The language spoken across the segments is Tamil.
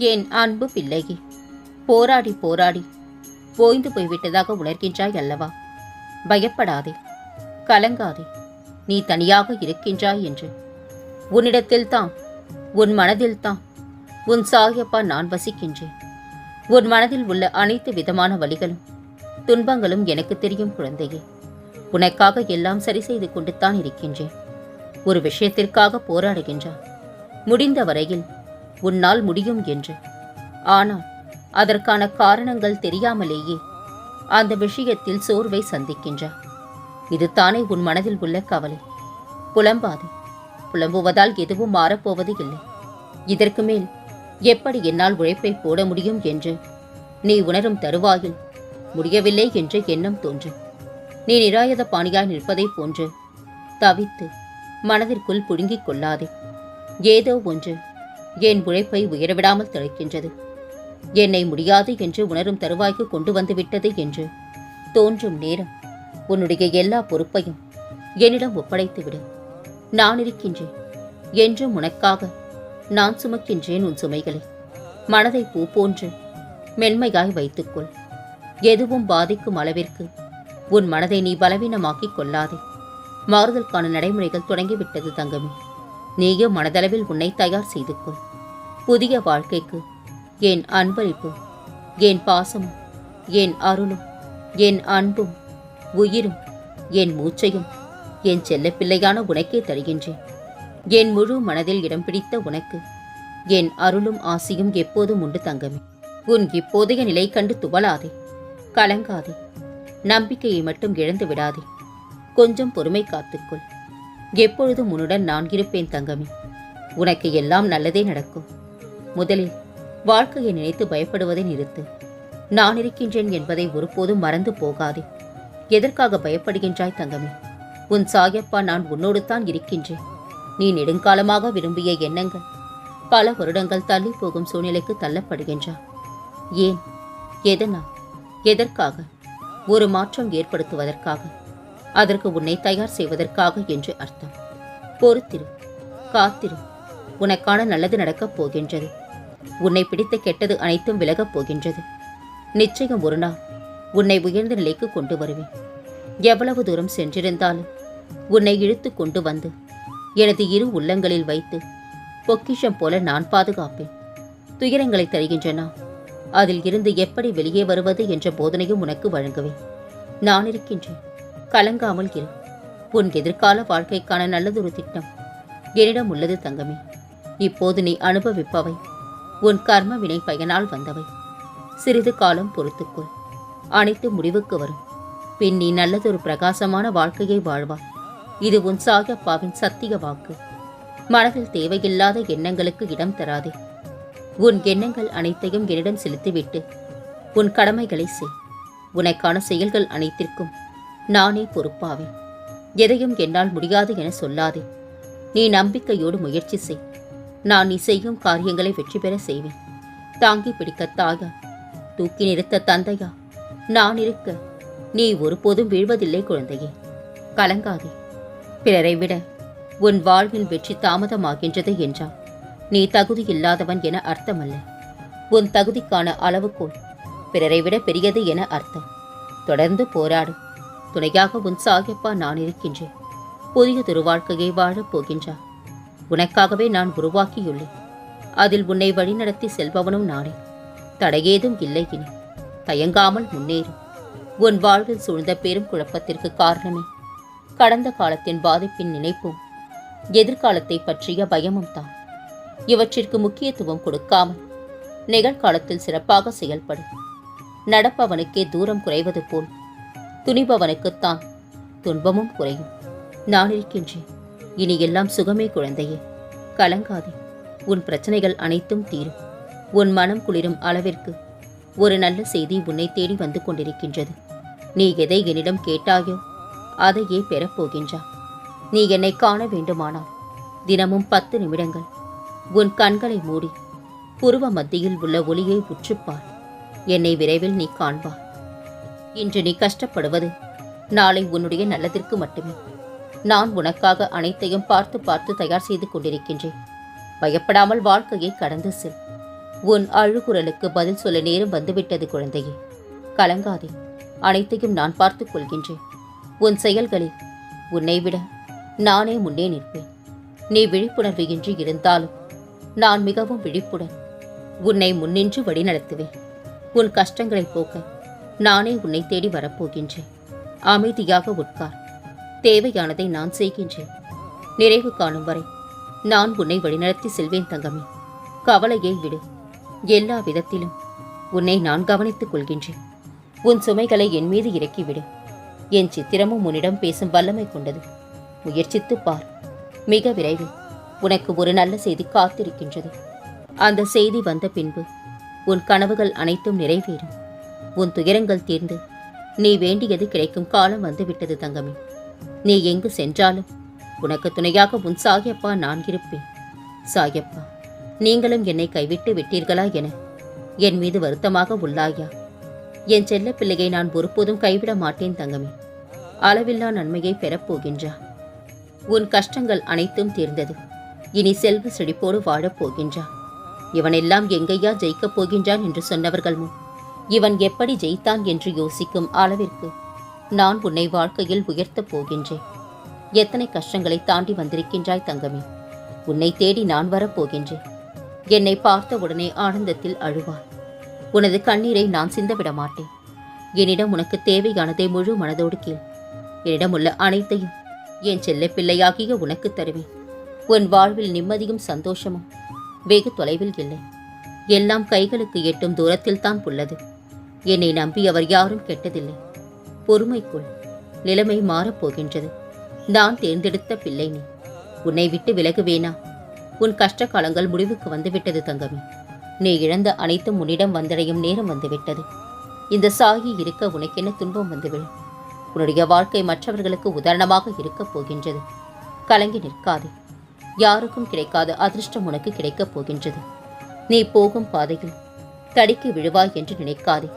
என் அன்பு பிள்ளையே? போராடி போராடி. ஓய்ந்து போய்விட்டதாக உணர்கின்றாய் அல்லவா? பயப்படாதே. கலங்காதே. நீ தனியாக இருக்கின்றாய் என்று. உன்னிடத்தில்தான் உன் மனதில்தான் உன் சாயப்பா நான் வசிக்கின்றேன். உன் மனதில் உள்ள அனைத்து விதமான வழிகளும் துன்பங்களும் எனக்கு தெரியும் குழந்தையே. உனக்காக எல்லாம் சரி செய்து கொண்டுத்தான் இருக்கின்றேன். ஒரு விஷயத்திற்காக போராடுகின்றான் முடிந்த வரையில் உன்னால் முடியும் என்று. ஆனால் அதற்கான காரணங்கள் தெரியாமலேயே அந்த விஷயத்தில் சோர்வை சந்திக்கின்றார். இதுதானே உன் மனதில் உள்ள கவலை. புலம்பாது. புலம்புவதால் எதுவும் மாறப்போவது இல்லை. இதற்கு மேல் எப்படி என்னால் உழைப்பை போட முடியும் என்று நீ உணரும் தருவாயில் முடியவில்லை என்ற எண்ணம் தோன்றும். நீ நிராயுத பாணியாய் நிற்பதைப் போன்று தவித்து மனதிற்குள் புடுங்கிக் கொள்ளாதே. ஏதோ ஒன்று என் உழைப்பை உயரவிடாமல் தடுக்கின்றது என்னை முடியாது என்று உணரும் தருவாய்க்கு கொண்டு வந்துவிட்டது என்று தோன்றும் நேரம் உன்னுடைய எல்லா பொறுப்பையும் என்னிடம் ஒப்படைத்துவிடு நான் இருக்கின்றேன் என்றும் உனக்காக நான் சுமக்கின்றேன் உன் சுமைகளை. மனதை பூ போன்று மென்மையாய் வைத்துக்கொள். எதுவும் பாதிக்கும் அளவிற்கு உன் மனதை நீ பலவீனமாக்கிக் கொள்ளாதே. மாறுதலுக்கான நடைமுறைகள் தொடங்கிவிட்டது தங்கமே. நீயும் மனதளவில் உன்னை தயார் செய்து கொள் புதிய வாழ்க்கைக்கு என் அன்பளிப்பு என் பாசமும் என் அருளும் என் அன்பும் உயிரும் என் மூச்சையும் என் செல்லப்பிள்ளையான உனக்கே தருகின்றேன். என் முழு மனதில் இடம் பிடித்த உனக்கு என் அருளும் ஆசியும் எப்போதும் உண்டு தங்கமே. உன் இப்போதைய நிலை கண்டு துவளாதே கலங்காதே நம்பிக்கையை மட்டும் இழந்து விடாதே. கொஞ்சம் பொறுமை காத்துக்கொள். எப்பொழுதும் உன்னுடன் நான் இருப்பேன் தங்கமே. உனக்கு எல்லாம் நல்லதே நடக்கும். முதலில் வாழ்க்கையை நினைத்து பயப்படுவதை நிறுத்து. நான் இருக்கின்றேன் என்பதை ஒருபோதும் மறந்து போகாதே. எதற்காக பயப்படுகின்றாய் தங்கமே? உன் சாயப்பா நான் உன்னோடு தான் இருக்கின்றேன். நீ நெடுங்காலமாக விரும்பிய எண்ணங்கள் பல வருடங்கள் தள்ளி போகும் சூழ்நிலைக்கு தள்ளப்படுகின்றார் ஏன்? எதனால்? எதற்காக? ஒரு மாற்றம் ஏற்படுத்துவதற்காக. அதற்கு உன்னை தயார் செய்வதற்காக என்று அர்த்தம். பொறுத்திரு காத்திரு. உனக்கான நல்லது நடக்கப் போகின்றது. உன்னை பிடித்த கெட்டது அனைத்தும் விலகப் போகின்றது. நிச்சயம் ஒரு நாள் உன்னை உயர்ந்த நிலைக்கு கொண்டு வருவேன். எவ்வளவு தூரம் சென்றிருந்தாலும் உன்னை இழுத்து கொண்டு வந்து எனது இரு உள்ளங்களில் வைத்து பொக்கிஷம் போல நான் பாதுகாப்பேன். துயரங்களை தருகின்றன. அதில் இருந்து எப்படி வெளியே வருவது என்ற போதனையும் உனக்கு வழங்குவேன். நான் இருக்கின்றேன். கலங்காமல் இரு. உன் எதிர்கால வாழ்க்கைக்கான நல்லதொரு திட்டம் என்னிடம் உள்ளது தங்கமே. இப்போது நீ அனுபவிப்பவை. உன் கர்ம வினை பயனால் வந்தவை. சிறிது காலம் பொறுத்துக்கொள் அனைத்து முடிவுக்கு வரும். பின் நீ நல்லதொரு பிரகாசமான வாழ்க்கையை வாழ்வாய் இது உன் சாகப்பாவின் சத்திய வாக்கு. மனதில் தேவையில்லாத எண்ணங்களுக்கு இடம் தராதே. உன் எண்ணங்கள் அனைத்தையும் என்னிடம் செலுத்திவிட்டு உன் கடமைகளை செய். உனக்கான செயல்கள் அனைத்திற்கும் நானே பொறுப்பாவேன். எதையும் என்னால் முடியாது என சொல்லாதே. நீ நம்பிக்கையோடு முயற்சி செய். நான் நீ செய்யும் காரியங்களை வெற்றி பெற செய்வேன். தாங்கி பிடிக்க தாயா தூக்கி நிறுத்த தந்தையா நான் இருக்க நீ ஒருபோதும் வீழ்வதில்லை குழந்தையே. கலங்காதே. பிறரை விட உன் வாழ்வின் வெற்றி தாமதமாகின்றது என்றால் நீ தகுதி இல்லாதவன் என அர்த்தமல்ல. உன் தகுதிக்கான அளவுகோல் பிறரை விட பெரியது என அர்த்தம். தொடர்ந்து போராடு. துணையாக உன் சாகிப்பா நான் இருக்கின்றேன். புதியதொரு வாழ்க்கையை வாழப் போகின்றார் உனக்காகவே நான் உருவாக்கியுள்ளேன். அதில் உன்னை வழிநடத்தி செல்பவனும் நானே. தடையேதும் இல்லை இனி. தயங்காமல் முன்னேறும் உன் வாழ்வில் சூழ்ந்த பெரும் குழப்பத்திற்கு காரணமே. கடந்த காலத்தின் பாதிப்பின் நினைப்பும் எதிர்காலத்தை பற்றிய பயமும் தான். இவற்றிற்கு முக்கியத்துவம் கொடுக்காமல் நிகழ்காலத்தில் சிறப்பாக செயல்படும் நடப்பவனுக்கே தூரம் குறைவது போல் துணிபவனுக்குத்தான் துன்பமும் குறையும். நான் இருக்கின்றேன். இனி எல்லாம் சுகமே குழந்தையே. கலங்காதே. உன் பிரச்சனைகள் அனைத்தும் தீரும். உன் மனம் குளிரும் அளவிற்கு ஒரு நல்ல செய்தி உன்னை தேடி வந்து கொண்டிருக்கின்றது. நீ எதை என்னிடம் கேட்டாயோ அதையே பெறப்போகின்றா நீ என்னை காண வேண்டுமானால் தினமும் பத்து நிமிடங்கள் உன் கண்களை மூடி புருவ மத்தியில் உள்ள ஒளியை உற்றுப்பார் என்னை விரைவில் நீ காண்பார் இன்று நீ கஷ்டப்படுவது நாளை உன்னுடைய நல்லதிற்கு மட்டுமே. நான் உனக்காக அனைத்தையும் பார்த்து பார்த்து தயார் செய்து கொண்டிருக்கின்றேன். பயப்படாமல் வாழ்க்கையை கடந்து செல். உன் அழுகுரலுக்கு பதில் சொல்ல நேரம் வந்துவிட்டது குழந்தையே. கலங்காதே. அனைத்தையும் நான் பார்த்துக் கொள்கின்றேன். உன் செயல்களில் உன்னை விட நானே முன்னே நிற்பேன். நீ விழிப்புணர்வு இன்றி இருந்தாலும் நான் மிகவும் விழிப்புடன் உன்னை முன்னின்று வழிநடத்துவேன். உன் கஷ்டங்களை போக்க நானே உன்னை தேடி வரப்போகின்றேன். அமைதியாக உட்கார். தேவையானதை நான் செய்கின்றேன். நிறைவு காணும் வரை நான் உன்னை வழிநடத்தி செல்வேன் தங்கமே. கவலையை விடு. எல்லா விதத்திலும் உன்னை நான் கவனித்துக் கொள்கின்றேன். உன் சுமைகளை என் மீது இறக்கிவிடு. என் சித்திரமும் உன்னிடம் பேசும் வல்லமை கொண்டது. முயற்சித்து பார். மிக விரைவில் உனக்கு ஒரு நல்ல செய்தி காத்திருக்கின்றது. அந்த செய்தி வந்த பின்பு உன் கனவுகள் அனைத்தும் நிறைவேறும். உன் துயரங்கள் தீர்ந்து நீ வேண்டியது கிடைக்கும் காலம் வந்துவிட்டது தங்கமே. நீ எங்கு சென்றாலும்? உனக்கு துணையாக உன் சாயப்பா நான் இருப்பேன். சாயப்பா நீங்களும் என்னை கைவிட்டு விட்டீர்களா என என் மீது வருத்தமாக உள்ளாயா? என் செல்ல பிள்ளையை நான் ஒருபோதும் கைவிட மாட்டேன் தங்கமே. அளவில்லா நன்மையை பெறப்போகின்றா உன் கஷ்டங்கள் அனைத்தும் தீர்ந்தது. இனி செல்வ செழிப்போடு வாழப் போகின்றான் இவனெல்லாம் எங்கையா ஜெயிக்கப் போகின்றான் என்று சொன்னவர்கள் முன் இவன் எப்படி ஜெயித்தான் என்று யோசிக்கும் அளவிற்கு நான் உன்னை வாழ்க்கையில் உயர்த்தப் போகின்றேன். எத்தனை கஷ்டங்களை தாண்டி வந்திருக்கின்றாய் தங்கமே. உன்னை தேடி நான் வரப்போகின்றேன் என்னை பார்த்த உடனே ஆனந்தத்தில் அழுவார் உனது கண்ணீரை நான் சிந்தவிட மாட்டேன். என்னிடம் உனக்கு தேவையானதை முழு மனதோடு கேள். என்னிடம் உள்ள அனைத்தையும் என் செல்ல பிள்ளையாகிய உனக்கு தருவேன். உன் வாழ்வில் நிம்மதியும் சந்தோஷமும் வெகு தொலைவில் இல்லை. எல்லாம் கைகளுக்கு எட்டும் தூரத்தில் தான் உள்ளது. என்னை நம்பி அவர் யாரும் கெட்டதில்லை. பொறுமைக்குள் நிலைமை மாறப்போகின்றது நான் தேர்ந்தெடுத்த பிள்ளை நீ. உன்னை விட்டு விலகுவேனா? உன் கஷ்ட காலங்கள் முடிவுக்கு வந்துவிட்டது தங்கமே. நீ இழந்த அனைத்தும் உன்னிடம் வந்தடையும் நேரம் வந்துவிட்டது. இந்த சாகி இருக்க உனக்கென துன்பம் வந்துவிடும்? உன்னுடைய வாழ்க்கை மற்றவர்களுக்கு உதாரணமாக இருக்கப் போகின்றது. கலங்கி நிற்காது. யாருக்கும் கிடைக்காத அதிர்ஷ்டம் உனக்கு கிடைக்கப் போகின்றது. நீ போகும் பாதையில் தடிக்கு விழுவாய் என்று நினைக்காதே.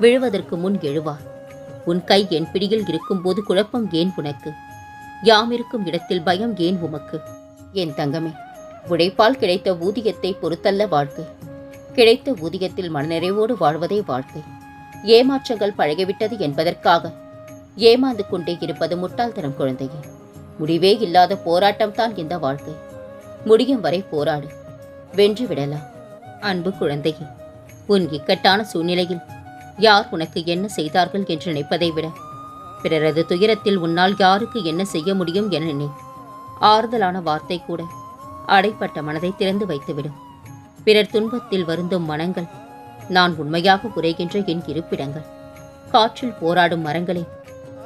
விழுவதற்கு முன் எழுவாய். உன் கை என் பிடியில் இருக்கும்போது குழப்பம் ஏன் உனக்கு? யாம் இருக்கும் இடத்தில் பயம் ஏன் உமக்கு? என் தங்கமே உழைப்பால் கிடைத்த ஊதியத்தை பொறுத்தல்ல வாழ்க்கை. கிடைத்த ஊதியத்தில் மனநிறைவோடு வாழ்வதே வாழ்க்கை. ஏமாற்றங்கள் பழகிவிட்டது என்பதற்காக ஏமாந்து கொண்டே இருப்பது முட்டாள்தனம் குழந்தையே. முடிவே இல்லாத போராட்டம்தான் இந்த வாழ்க்கை. முடியும் வரை போராடு. வென்று விடலாம். அன்பு குழந்தையே உன் இக்கட்டான சூழ்நிலையில் யார் உனக்கு என்ன செய்தார்கள் என்று நினைப்பதை விட. பிறரது துயரத்தில் உன்னால் யாருக்கு என்ன செய்ய முடியும் என நினை ஆறுதலான வார்த்தை கூட. அடைப்பட்ட மனதை திறந்து வைத்துவிடும் பிறர் துன்பத்தில் வருந்தும் மனங்கள். நான் உண்மையாக குறைகின்ற என் இருப்பிடங்கள். காற்றில் போராடும் மரங்களே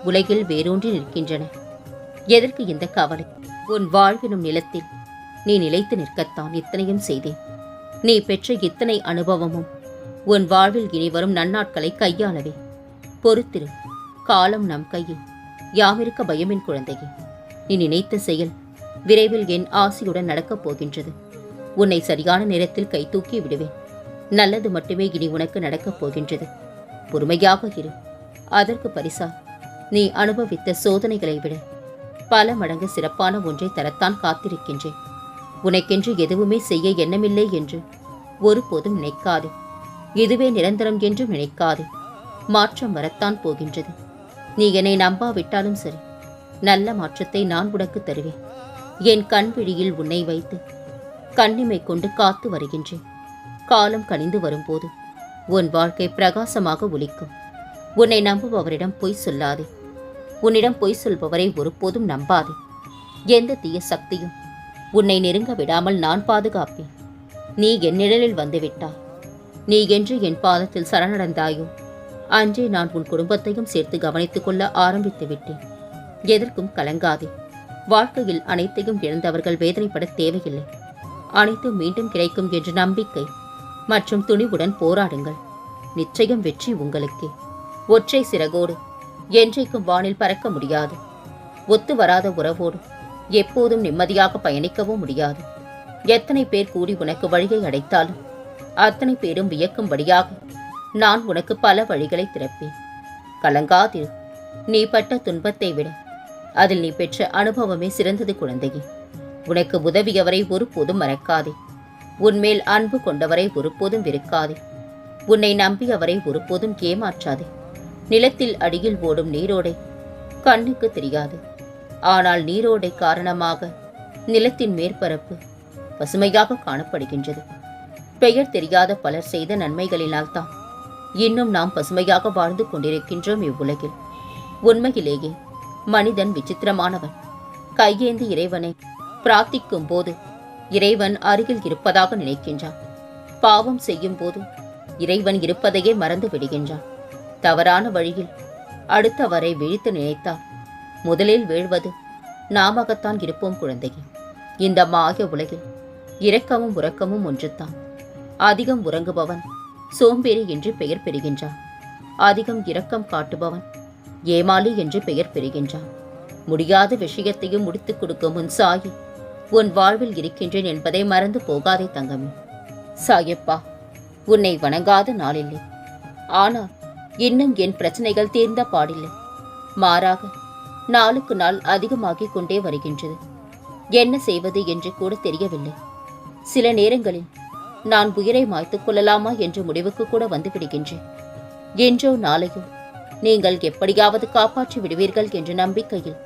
உலகில் வேரூன்றி நிற்கின்றன. எதற்கு இந்த கவலை? உன் வாழ்வினும் நிலத்தில் நீ நிலைத்து நிற்கத்தான் இத்தனையும் செய்தேன். நீ பெற்ற இத்தனை அனுபவமும் உன் வாழ்வில் இனி வரும் நன்னாட்களை கையாளவே. பொறுத்திரு காலம் நம் கையில். யாமிருக்க பயமின் குழந்தையே நீ நினைத்த செயல் விரைவில் என் ஆசையுடன் நடக்கப் போகின்றது. உன்னை சரியான நேரத்தில் கை தூக்கி விடுவேன். நல்லது மட்டுமே இனி உனக்கு நடக்கப் போகின்றது. பொறுமையாக இரு. அதற்கு பரிசா நீ அனுபவித்த சோதனைகளை விட பல மடங்கு சிறப்பான ஒன்றை தரத்தான் காத்திருக்கின்றேன். உனக்கென்று எதுவுமே செய்ய எண்ணமில்லை என்று ஒருபோதும் நினைக்காது. இதுவே நிரந்தரம் என்று நினைக்காது. மாற்றம் வரத்தான் போகின்றது. நீ என்னை நம்பாவிட்டாலும் சரி நல்ல மாற்றத்தை நான் உனக்கு தருவேன். என் கண் விழியில் உன்னை வைத்து கண்ணிமை கொண்டு காத்து வருகின்றேன். காலம் கனிந்து வரும்போது உன் வாழ்க்கை பிரகாசமாக ஒலிக்கும். உன்னை நம்புபவரிடம் பொய் சொல்லாதே. உன்னிடம் பொய் சொல்பவரை ஒருபோதும் நம்பாதே. எந்த தீய சக்தியும் உன்னை நெருங்க விடாமல் நான் பாதுகாப்பேன். நீ என் நிழலில் வந்துவிட்டாய். நீ என்று என் பாதத்தில் சரணடைந்தாயோ? அன்றே நான் உன் குடும்பத்தையும் சேர்த்து கவனித்துக் கொள்ள ஆரம்பித்து விட்டேன். எதற்கும் கலங்காதே. வாழ்க்கையில் அனைத்தையும் இழந்தவர்கள் வேதனைப்பட தேவையில்லை. அனைத்தும் மீண்டும் கிடைக்கும் என்ற நம்பிக்கை. மற்றும் துணிவுடன் போராடுங்கள். நிச்சயம் வெற்றி உங்களுக்கே. ஒற்றை சிறகோடு. என்றைக்கும் வானில் பறக்க முடியாது. ஒத்து வராத உறவோடு. எப்போதும் நிம்மதியாக பயணிக்கவும் முடியாது. எத்தனை பேர் கூடி உனக்கு வழியை அடைத்தாலும் அத்தனை பேரும் வியக்கும்படியாக நான் உனக்கு பல வழிகளை திறப்பேன். கலங்காதிரு நீ பட்ட துன்பத்தை விட அதில் நீ பெற்ற அனுபவமே சிறந்தது குழந்தையே. உனக்கு உதவியவரை ஒருபோதும் மறக்காதே. உன்மேல் அன்பு கொண்டவரை ஒருபோதும் வெறுக்காதே. உன்னை நம்பியவரை ஒருபோதும் ஏமாற்றாதே. நிலத்தில் அடியில் ஓடும் நீரோடை கண்ணுக்கு தெரியாது. ஆனால் நீரோடை காரணமாக நிலத்தின் மேற்பரப்பு பசுமையாக காணப்படுகின்றது. பெயர் தெரியாத பலர் செய்த நன்மைகளினால்தான் இன்னும் நாம் பசுமையாக வாழ்ந்து கொண்டிருக்கின்றோம் இவ்வுலகில். உண்மையிலேயே மனிதன் விசித்திரமானவன். கையேந்தி இறைவனை பிரார்த்திக்கும் போது இறைவன் அருகில் இருப்பதாக நினைக்கின்றான். பாவம் செய்யும் போது இறைவன் இருப்பதையே மறந்து விடுகின்றான். தவறான வழியில் அடுத்தவரை வீழ்த்து நினைத்தால் முதலில் வீழ்வது நாமகத்தான் இருப்போம் குழந்தையே. இந்த மாய உலகில் இரக்கமும் உறக்கமும் ஒன்றுதான். அதிகம் உறங்குபவன். சோம்பேறி என்று பெயர் பெறுகின்றான். அதிகம் இரக்கம் காட்டுபவன். ஏமாளி என்று பெயர் பெறுகின்றான். முடியாத விஷயத்தையும் முடித்துக் கொடுக்கும் உன் சாயி. உன் வாழ்வில் இருக்கின்றேன் என்பதை மறந்து போகாதே தங்கமே. சாயப்பா உன்னை வணங்காத நாளில்லை. ஆனால் இன்னும் என் பிரச்சனைகள் தீர்ந்த பாடில்லை. மாறாக நாளுக்கு நாள் அதிகமாகிக் கொண்டே வருகின்றது. என்ன செய்வது என்று கூட தெரியவில்லை. சில நேரங்களில் நான் உயிரை மாய்த்துக் கொள்ளலாமா என்ற முடிவுக்கு கூட வந்துவிடுகின்றேன். என்றோ நாளையோ நீங்கள் எப்படியாவது காப்பாற்றி விடுவீர்கள் என்ற நம்பிக்கையில்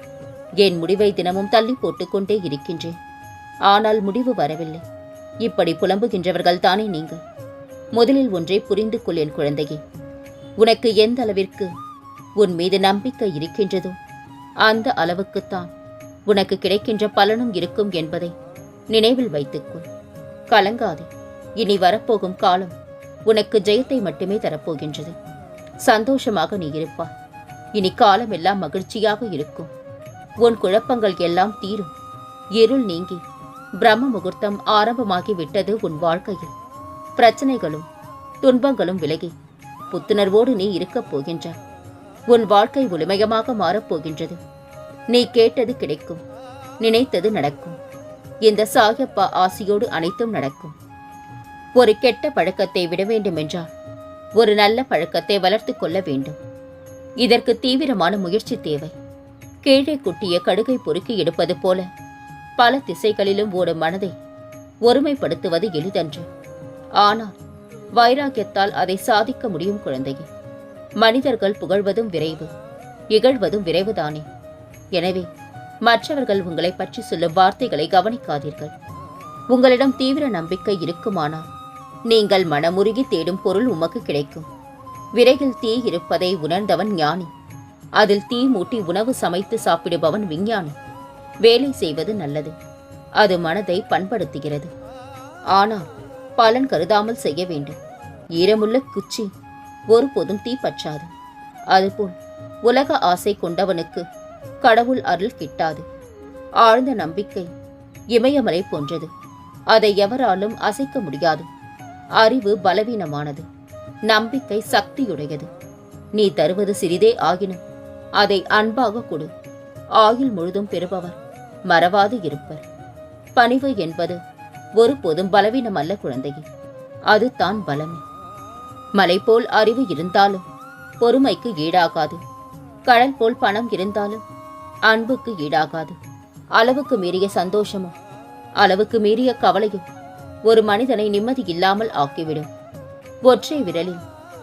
என் முடிவை தினமும் தள்ளி போட்டுக்கொண்டே இருக்கின்றேன். ஆனால் முடிவு வரவில்லை. இப்படி புலம்புகின்றவர்கள் தானே நீங்கள்? முதலில் ஒன்றை புரிந்து கொள் என் குழந்தையே. உனக்கு எந்த அளவிற்கு உன் மீது நம்பிக்கை இருக்கின்றதோ அந்த அளவுக்குத்தான் உனக்கு கிடைக்கின்ற பலனும் இருக்கும் என்பதை நினைவில் வைத்துக்கொள் கலங்காதே. இனி வரப்போகும் காலம் உனக்கு ஜெயத்தை மட்டுமே தரப்போகின்றது. சந்தோஷமாக நீ இருப்பாய். இனி காலம் எல்லாம் மகிழ்ச்சியாக இருக்கும். உன் குழப்பங்கள் எல்லாம் தீரும். இருள் நீங்கி பிரம்ம முகூர்த்தம் ஆரம்பமாகி விட்டது உன் வாழ்க்கையில். பிரச்சனைகளும் துன்பங்களும் விலகி புத்துணர்வோடு நீ இருக்கப் போகின்றாய். உன் வாழ்க்கை ஒளிமயமாக மாறப்போகின்றது. நீ கேட்டது கிடைக்கும். நினைத்தது நடக்கும். இந்த சாயப்பா ஆசியோடு அனைத்தும் நடக்கும். ஒரு கெட்ட பழக்கத்தை விட வேண்டுமென்றால் ஒரு நல்ல பழக்கத்தை வளர்த்துக் கொள்ள வேண்டும். இதற்கு தீவிரமான முயற்சி தேவை. கீழே குட்டிய கடுகை பொறுக்கி எடுப்பது போல பல திசைகளிலும் ஓடும் மனதை ஒருமைப்படுத்துவது எளிதன்று. ஆனால் வைராக்கியத்தால் அதை சாதிக்க முடியும் குழந்தையே. மனிதர்கள் புகழ்வதும் விரைவு இகழ்வதும் விரைவுதானே. எனவே மற்றவர்கள் உங்களை பற்றி சொல்லும் வார்த்தைகளை கவனிக்காதீர்கள். உங்களிடம் தீவிர நம்பிக்கை இருக்குமானால் நீங்கள் மனமுருகி தேடும் பொருள் உமக்கு கிடைக்கும். விரைவில் தீ இருப்பதை உணர்ந்தவன் ஞானி. அதில் தீ மூட்டி உணவு சமைத்து சாப்பிடுபவன் விஞ்ஞானி. வேலை செய்வது நல்லது. அது மனதை பண்படுத்துகிறது. ஆனால் பலன் கருதாமல் செய்ய வேண்டும். ஈரமுள்ள குச்சி ஒருபோதும் தீ பற்றாது. அதுபோல் உலக ஆசை கொண்டவனுக்கு கடவுள் அருள் கிட்டாது. ஆழ்ந்த நம்பிக்கை இமயமலை போன்றது. அதை எவராலும் அசைக்க முடியாது. அறிவு பலவீனமானது நம்பிக்கை சக்தியுடையது. நீ தருவது சிறிதே ஆகினும் அதை அன்பாக கொடு. ஆயுள் முழுதும் பெறுபவர் மறவாது இருப்பர். பணிவு என்பது ஒருபோதும் பலவீனம் அல்ல குழந்தையே அது தான் பலமே. மலை போல் அறிவு இருந்தாலும் பொறுமைக்கு ஈடாகாது. கடல் போல் பணம் இருந்தாலும் அன்புக்கு ஈடாகாது. அளவுக்கு மீறிய சந்தோஷமும் அளவுக்கு மீறிய கவலையும் ஒரு மனிதனை நிம்மதி இல்லாமல் ஆக்கிவிடும். ஒற்றை விரலில்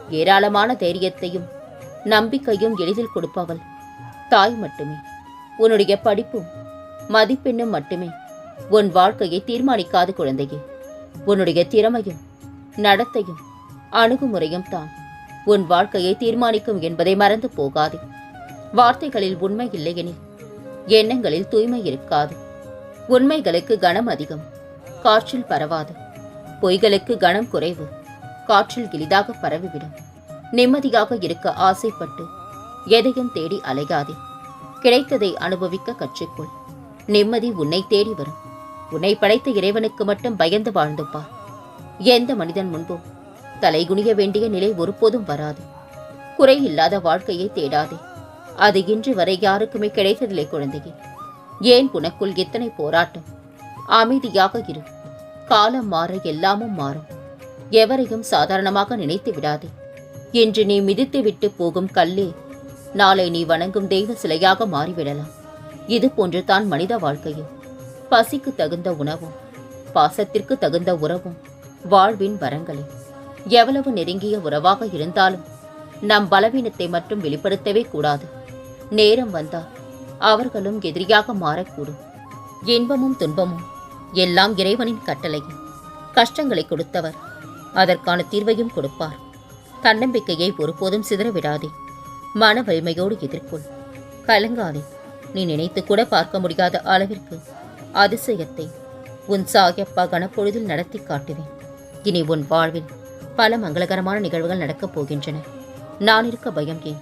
ஏராளமான தைரியத்தையும் நம்பிக்கையும் எளிதில் கொடுப்பவள். தாய் மட்டுமே. உன்னுடைய படிப்பும் மதிப்பெண்ணும் மட்டுமே. உன் வாழ்க்கையை தீர்மானிக்காத குழந்தையே. உன்னுடைய திறமையும் நடத்தையும் அணுகுமுறையும் தான் உன் வாழ்க்கையை தீர்மானிக்கும் என்பதை மறந்து போகாதே. வார்த்தைகளில் உண்மை இல்லையெனில் எண்ணங்களில் தூய்மை இருக்காது. உண்மைகளுக்கு கனம் அதிகம். காற்றில் பரவாது. பொய்களுக்கு கனம் குறைவு. காற்றில் எளிதாக பரவிவிடும். நிம்மதியாக இருக்க ஆசைப்பட்டு எதையும் தேடி அலையாதே. கிடைத்ததை அனுபவிக்க கற்றுக்கொள். நிம்மதி உன்னை தேடி வரும். உன்னை படைத்த இறைவனுக்கு மட்டும் பயந்து வாழ்ந்து பார் எந்த மனிதன் முன்பும் தலைகுனிய வேண்டிய நிலை ஒருபோதும் வராது. குறை இல்லாத வாழ்க்கையை தேடாதே. அது இன்று வரை யாருக்குமே கிடைத்ததில்லை குழந்தையே. ஏன் உனக்குள் இத்தனை போராட்டம்? அமைதியாக இரு. காலம் மாற எல்லாமும் மாறும். எவரையும் சாதாரணமாக நினைத்து விடாதே. இன்று நீ மிதித்து விட்டு போகும் கல்லே நாளை நீ வணங்கும் தெய்வ சிலையாக மாறிவிடலாம். இது போன்று தான் மனித வாழ்க்கையும் பசிக்கு தகுந்த உணவும் பாசத்திற்கு தகுந்த உறவும் வாழ்வின் வரங்களே. எவ்வளவு நெருங்கிய உறவாக இருந்தாலும் நம் பலவீனத்தை மட்டும் வெளிப்படுத்தவே கூடாது. நேரம் வந்தால் அவர்களும் எதிரியாக மாறக்கூடும். இன்பமும் துன்பமும் எல்லாம் இறைவனின் கட்டளையும் கஷ்டங்களை கொடுத்தவர் அதற்கான தீர்வையும் கொடுப்பார். தன்னம்பிக்கையை ஒருபோதும் சிதறவிடாதே. மன வலிமையோடு எதிர்கொள். கலங்காதே. நீ நினைத்து கூட பார்க்க முடியாத அளவிற்கு அதிசயத்தை உன் சாயப்பா கனப்பொழுதில் நடத்தி காட்டுவேன். இனி உன் வாழ்வில் பல மங்களகரமான நிகழ்வுகள் நடக்கப் போகின்றன. நான் இருக்க பயம் ஏன்?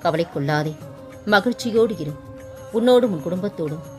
கவலை கொள்ளாதே. மகிழ்ச்சியோடு இரு. உன்னோடும் உன் குடும்பத்தோடும்